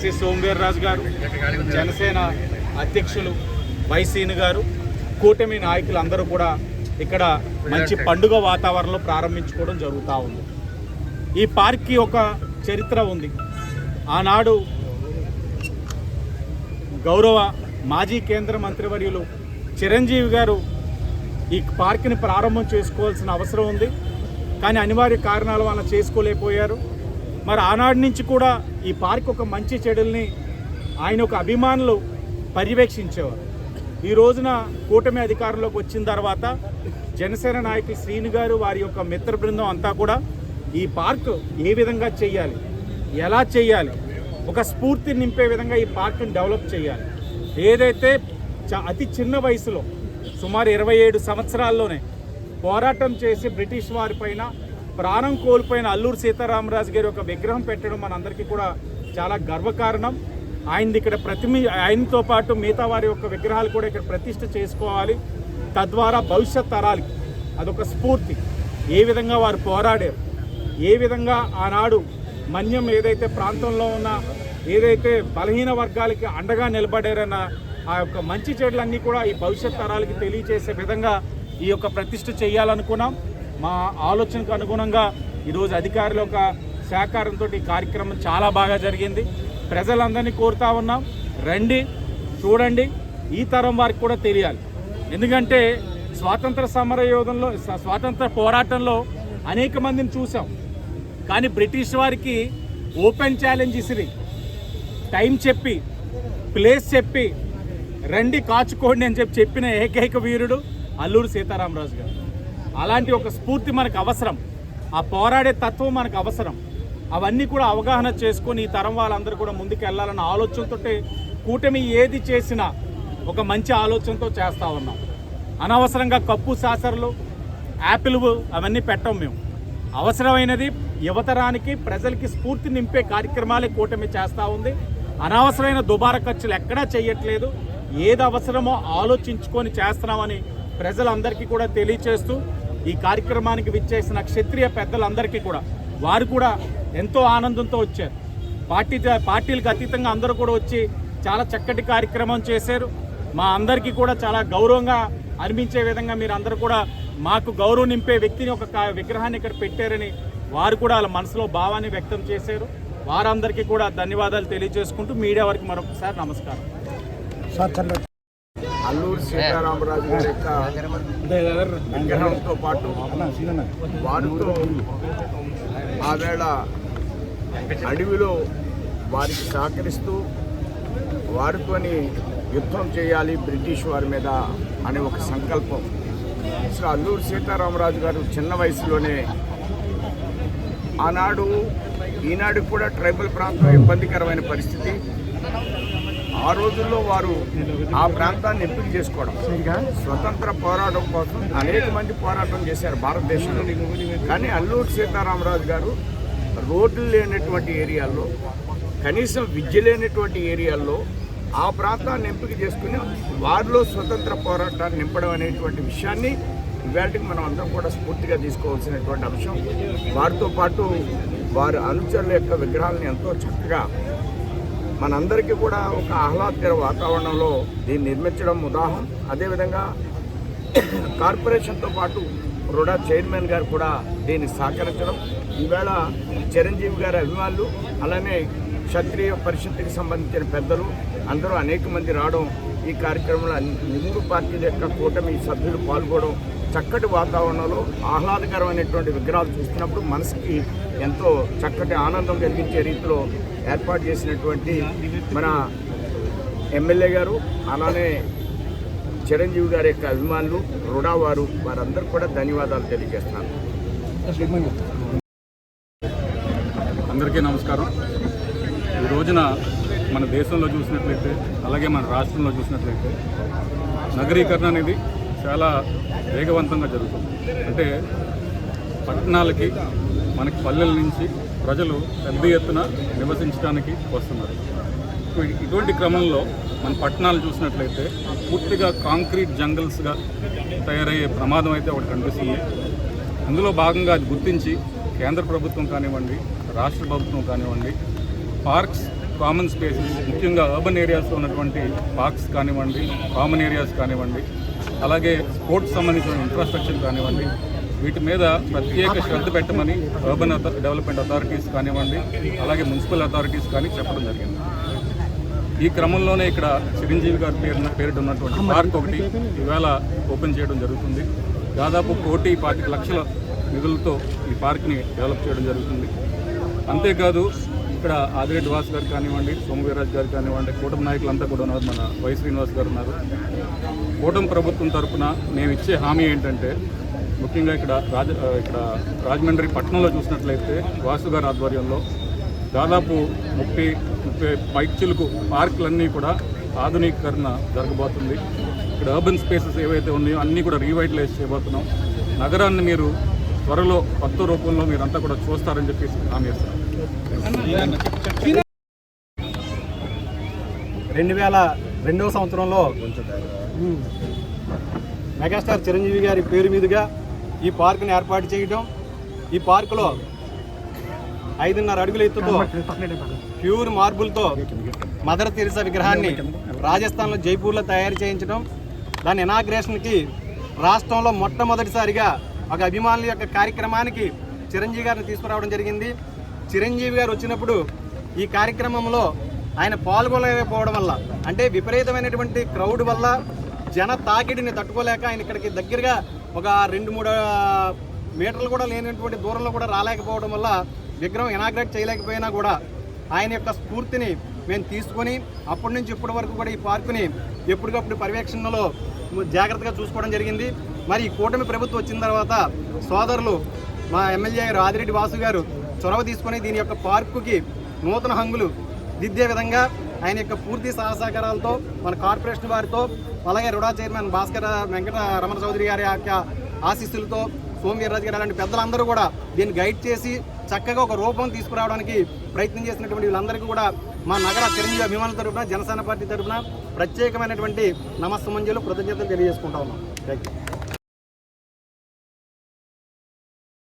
శ్రీ సోమవీర్రాజు గారు జనసేన అధ్యక్షులు వైసీని గారు కూటమి నాయకులు అందరూ కూడా ఇక్కడ మంచి పండుగ వాతావరణంలో ప్రారంభించుకోవడం జరుగుతూ ఉంది. ఈ పార్క్కి ఒక చరిత్ర ఉంది. ఆనాడు గౌరవ మాజీ కేంద్ర మంత్రివర్యులు చిరంజీవి గారు ఈ పార్క్ని ప్రారంభం చేసుకోవాల్సిన అవసరం ఉంది. కానీ అనివార్య కారణాల వల్ల చేసుకోలేకపోయారు. మరి ఆనాటి నుంచి కూడా ఈ పార్క్ ఒక మంచి చెడుల్ని ఆయన ఒక అభిమానులు పర్యవేక్షించేవారు. ఈ రోజున కూటమి అధికారంలోకి వచ్చిన తర్వాత జనసేన నాయకులు శ్రీను గారు వారి యొక్క మిత్ర బృందం అంతా కూడా ఈ పార్క్ ఏ విధంగా చేయాలి ఎలా చేయాలి ఒక స్ఫూర్తి నింపే విధంగా ఈ పార్క్ని డెవలప్ చేయాలి. ఏదైతే చ- అతి చిన్న వయసులో సుమారు ఇరవై ఏడు సంవత్సరాల్లోనే పోరాటం చేసి బ్రిటిష్ వారి పైన ప్రాణం కోల్పోయిన అల్లూరు సీతారామరాజు గారి ఒక విగ్రహం పెట్టడం మనందరికీ కూడా చాలా గర్వకారణం. ఆయనది ఇక్కడ ప్రతిమి ఆయనతో పాటు మిగతా వారి యొక్క విగ్రహాలు కూడా ఇక్కడ ప్రతిష్ఠ చేసుకోవాలి. తద్వారా భవిష్యత్ తరాలకి అదొక స్ఫూర్తి. ఏ విధంగా వారు పోరాడారు ఏ విధంగా ఆనాడు మన్యం ఏదైతే ప్రాంతంలో ఉన్న ఏదైతే బలహీన వర్గాలకి అండగా నిలబడారన్న ఆ యొక్క మంచి చెడులన్నీ కూడా ఈ భవిష్యత్ తరాలకి తెలియచేసే విధంగా ఈ యొక్క ప్రతిష్ట చేయాలనుకున్నాం. మా ఆలోచనకు అనుగుణంగా ఈరోజు అధికారుల యొక్క సహకారంతో ఈ కార్యక్రమం చాలా బాగా జరిగింది. ప్రజలందరినీ కోరుతా ఉన్నాం. రండి చూడండి. ఈ తరం వారికి కూడా తెలియాలి. ఎందుకంటే స్వాతంత్ర సమర యోధంలో స్వాతంత్ర పోరాటంలో అనేక మందిని చూసాం కానీ బ్రిటిష్ వారికి ఓపెన్ ఛాలెంజ్ ఇసిరి టైం చెప్పి ప్లేస్ చెప్పి రండి కాచుకోండి అని చెప్పి చెప్పిన ఏకైక వీరుడు అల్లూరు సీతారామరాజు గారు. అలాంటి ఒక స్ఫూర్తి మనకు అవసరం. ఆ పోరాడే తత్వం మనకు అవసరం. అవన్నీ కూడా అవగాహన చేసుకొని ఈ తరం వాళ్ళందరూ కూడా ముందుకు వెళ్ళాలన్న ఆలోచనతో కూటమి ఏది చేసినా ఒక మంచి ఆలోచనతో చేస్తూ ఉన్నాం. అనవసరంగా కప్పు సాసర్లు యాపిల్ అవన్నీ పెట్టం మేము. అవసరమైనది యువతరానికి ప్రజలకి స్ఫూర్తి నింపే కార్యక్రమాలే కూటమి చేస్తూ ఉంది. అనవసరమైన దుబారా ఖర్చులు ఎక్కడా చేయట్లేదు. ఏది అవసరమో ఆలోచించుకొని చేస్తున్నామని ప్రజలందరికీ కూడా తెలియచేస్తూ ఈ కార్యక్రమానికి విచ్చేసిన క్షత్రియ పెద్దలందరికీ కూడా వారు కూడా ఎంతో ఆనందంతో వచ్చారు. పార్టీ పార్టీలకు అతీతంగా అందరూ కూడా వచ్చి చాలా చక్కటి కార్యక్రమం చేశారు. మా అందరికీ కూడా చాలా గౌరవంగా అనిపించే విధంగా మీరు అందరూ కూడా మాకు గౌరవం నింపే వ్యక్తిని ఒక విగ్రహాన్ని ఇక్కడ పెట్టారని వారు కూడా వాళ్ళ మనసులో భావాన్ని వ్యక్తం చేశారు. వారందరికీ కూడా ధన్యవాదాలు తెలియజేసుకుంటూ మీడియా వారికి మరొకసారి నమస్కారం. అల్లూరు సీతారామరాజు గారి యొక్క విగ్రహంతో పాటు వారితో ఆవేళ అడవిలో వారికి సహకరిస్తూ వారితోని యుద్ధం చేయాలి బ్రిటిష్ వారి మీద అనే ఒక సంకల్పం. శ్రీ అల్లూరు సీతారామరాజు గారు చిన్న వయసులోనే ఆనాడు ఈనాడు కూడా ట్రైబల్ ప్రాంతం ఇబ్బందికరమైన పరిస్థితి. ఆ రోజుల్లో వారు ఆ ప్రాంతాన్ని ఎంపిక చేసుకోవడం స్వతంత్ర పోరాటం కోసం అనేక మంది పోరాటం చేశారు భారతదేశంలో. కానీ అల్లూరి సీతారామరాజు గారు రోడ్లు లేనటువంటి ఏరియాల్లో కనీసం విద్య లేనటువంటి ఏరియాల్లో ఆ ప్రాంతాన్ని ఎంపిక చేసుకుని వారిలో స్వతంత్ర పోరాటాన్ని నింపడం అనేటువంటి విషయాన్ని ఇవాటికి మనం అందరం కూడా స్ఫూర్తిగా తీసుకోవాల్సినటువంటి అంశం. వారితో పాటు వారి అనుచరుల యొక్క విగ్రహాలను ఎంతో చక్కగా మనందరికీ కూడా ఒక ఆహ్లాదకర వాతావరణంలో దీన్ని నిర్మించడం ఉదాహరణ అదేవిధంగా కార్పొరేషన్తో పాటు రుడా చైర్మన్ గారు కూడా దీన్ని సహకరించడం. ఈవేళ చిరంజీవి గారి అభిమానులు అలానే క్షత్రియ పరిషత్కి సంబంధించిన పెద్దలు అందరూ అనేక మంది రావడం ఈ కార్యక్రమంలో అన్ని మూడు పార్టీల యొక్క కూటమి సభ్యులు పాల్గొనడం చక్కటి వాతావరణంలో ఆహ్లాదకరమైనటువంటి విగ్రహాలు చూస్తున్నప్పుడు మనసుకి ఎంతో చక్కటి ఆనందం కలిగించే రీతిలో ఏర్పాటు చేసినటువంటి మన ఎమ్మెల్యే గారు అలానే చిరంజీవి గారి యొక్క అభిమానులు రుడా వారు వారందరూ కూడా ధన్యవాదాలు తెలియజేస్తున్నాను అందరికీ నమస్కారం. ఈ రోజున మన దేశంలో చూసినట్లయితే అలాగే మన రాష్ట్రంలో చూసినట్లయితే నగరీకరణ అనేది చాలా వేగవంతంగా జరుగుతుంది. అంటే పట్టణాలకి మనకి పల్లెల నుంచి ప్రజలు పెద్ద ఎత్తున నివసించడానికి వస్తున్నారు. ఇటువంటి క్రమంలో మన పట్టణాలు చూసినట్లయితే పూర్తిగా కాంక్రీట్ జంగల్స్గా తయారయ్యే ప్రమాదం అయితే ఒకటి కనిపిస్తుంది. అందులో భాగంగా అది గుర్తించి కేంద్ర ప్రభుత్వం కానివ్వండి రాష్ట్ర ప్రభుత్వం కానివ్వండి పార్క్స్ కామన్ స్పేసెస్ ముఖ్యంగా అర్బన్ ఏరియాస్లో ఉన్నటువంటి పార్క్స్ కానివ్వండి కామన్ ఏరియాస్ కానివ్వండి అలాగే స్పోర్ట్స్ సంబంధించిన ఇన్ఫ్రాస్ట్రక్చర్ కానివ్వండి వీటి మీద ప్రత్యేక శ్రద్ధ పెట్టమని అర్బన్ డెవలప్మెంట్ అథారిటీస్ కానివ్వండి అలాగే మున్సిపల్ అథారిటీస్ కానీ చెప్పడం జరిగింది. ఈ క్రమంలోనే ఇక్కడ చిరంజీవి గారి పేరున పేరిట ఉన్నటువంటి పార్క్ ఒకటి ఈవేళ ఓపెన్ చేయడం జరుగుతుంది. దాదాపు కోటి పాతిక లక్షల నిధులతో ఈ పార్క్ని డెవలప్ చేయడం జరుగుతుంది. అంతేకాదు ఇక్కడ ఆదిరెడ్డి వాస్ గారు కానివ్వండి సోమవీరాజ్ గారు కానివ్వండి కూటమి నాయకులంతా కూడా ఉన్నారు. మన వై శ్రీనివాస్ గారు ఉన్నారు. కూటమి ప్రభుత్వం తరపున మేము ఇచ్చే హామీ ఏంటంటే ముఖ్యంగా ఇక్కడ రాజ ఇక్కడ రాజమండ్రి పట్టణంలో చూసినట్లయితే వాసు గారి ఆధ్వర్యంలో దాదాపు ముప్పై ముప్పై పైచిలకు పార్కులన్నీ కూడా ఆధునీకరణ జరగబోతుంది. ఇక్కడ అర్బన్ స్పేసెస్ ఏవైతే ఉన్నాయో అన్నీ కూడా రీవైటలైజ్ చేయబోతున్నాం. నగరాన్ని మీరు త్వరలో కొత్త రూపంలో మీరంతా కూడా చూస్తారని చెప్పేసి హామీ ఇస్తాను రెండు వేల రెండవ సంవత్సరంలో మెగాస్టార్ చిరంజీవి గారి పేరు మీదుగా ఈ పార్కుని ఏర్పాటు చేయడం ఈ పార్కులో ఐదున్నర అడుగుల ఎత్తుతో ప్యూర్ మార్బుల్తో మదర్ తెరిసా విగ్రహాన్ని రాజస్థాన్లో జైపూర్లో తయారు చేయించడం దాని ఇనాగ్రేషన్కి రాష్ట్రంలో మొట్టమొదటిసారిగా ఒక అభిమానుల యొక్క కార్యక్రమానికి చిరంజీవి గారిని తీసుకురావడం జరిగింది. చిరంజీవి గారు వచ్చినప్పుడు ఈ కార్యక్రమంలో ఆయన పాల్గొనలేకపోవడం వల్ల అంటే విపరీతమైనటువంటి క్రౌడ్ వల్ల జన తాకిడిని తట్టుకోలేక ఆయన ఇక్కడికి దగ్గరగా ఒక రెండు మూడు మీటర్లు కూడా లేనటువంటి దూరంలో కూడా రాలేకపోవడం వల్ల విగ్రహం ఇనాగ్రేట్ చేయలేకపోయినా కూడా ఆయన యొక్క స్ఫూర్తిని మేము తీసుకొని అప్పటి నుంచి ఇప్పటి వరకు కూడా ఈ పార్కుని ఎప్పటికప్పుడు పర్యవేక్షణలో జాగ్రత్తగా చూసుకోవడం జరిగింది. మరి ఈ కూటమి ప్రభుత్వం వచ్చిన తర్వాత సోదరులు మా ఎమ్మెల్యే గారు ఆదిరెడ్డి వాసు గారు చొరవ తీసుకొని దీని యొక్క పార్కుకి నూతన హంగులు దిద్దే విధంగా ఆయన యొక్క పూర్తి సహసహకారాలతో మన కార్పొరేషన్ వారితో అలాగే రుడా చైర్మన్ భాస్కర్ వెంకట రమణ చౌదరి గారి యొక్క ఆశీస్సులతో సోమవీర్రాజు గారు అలాంటి పెద్దలందరూ కూడా దీన్ని గైడ్ చేసి చక్కగా ఒక రూపం తీసుకురావడానికి ప్రయత్నం చేసినటువంటి వీళ్ళందరికీ కూడా మా నగర చిరంజీవి అభిమానుల తరపున జనసేన పార్టీ తరపున ప్రత్యేకమైనటువంటి నమస్సమంజలు కృతజ్ఞతలు తెలియజేసుకుంటా ఉన్నాం. Thank you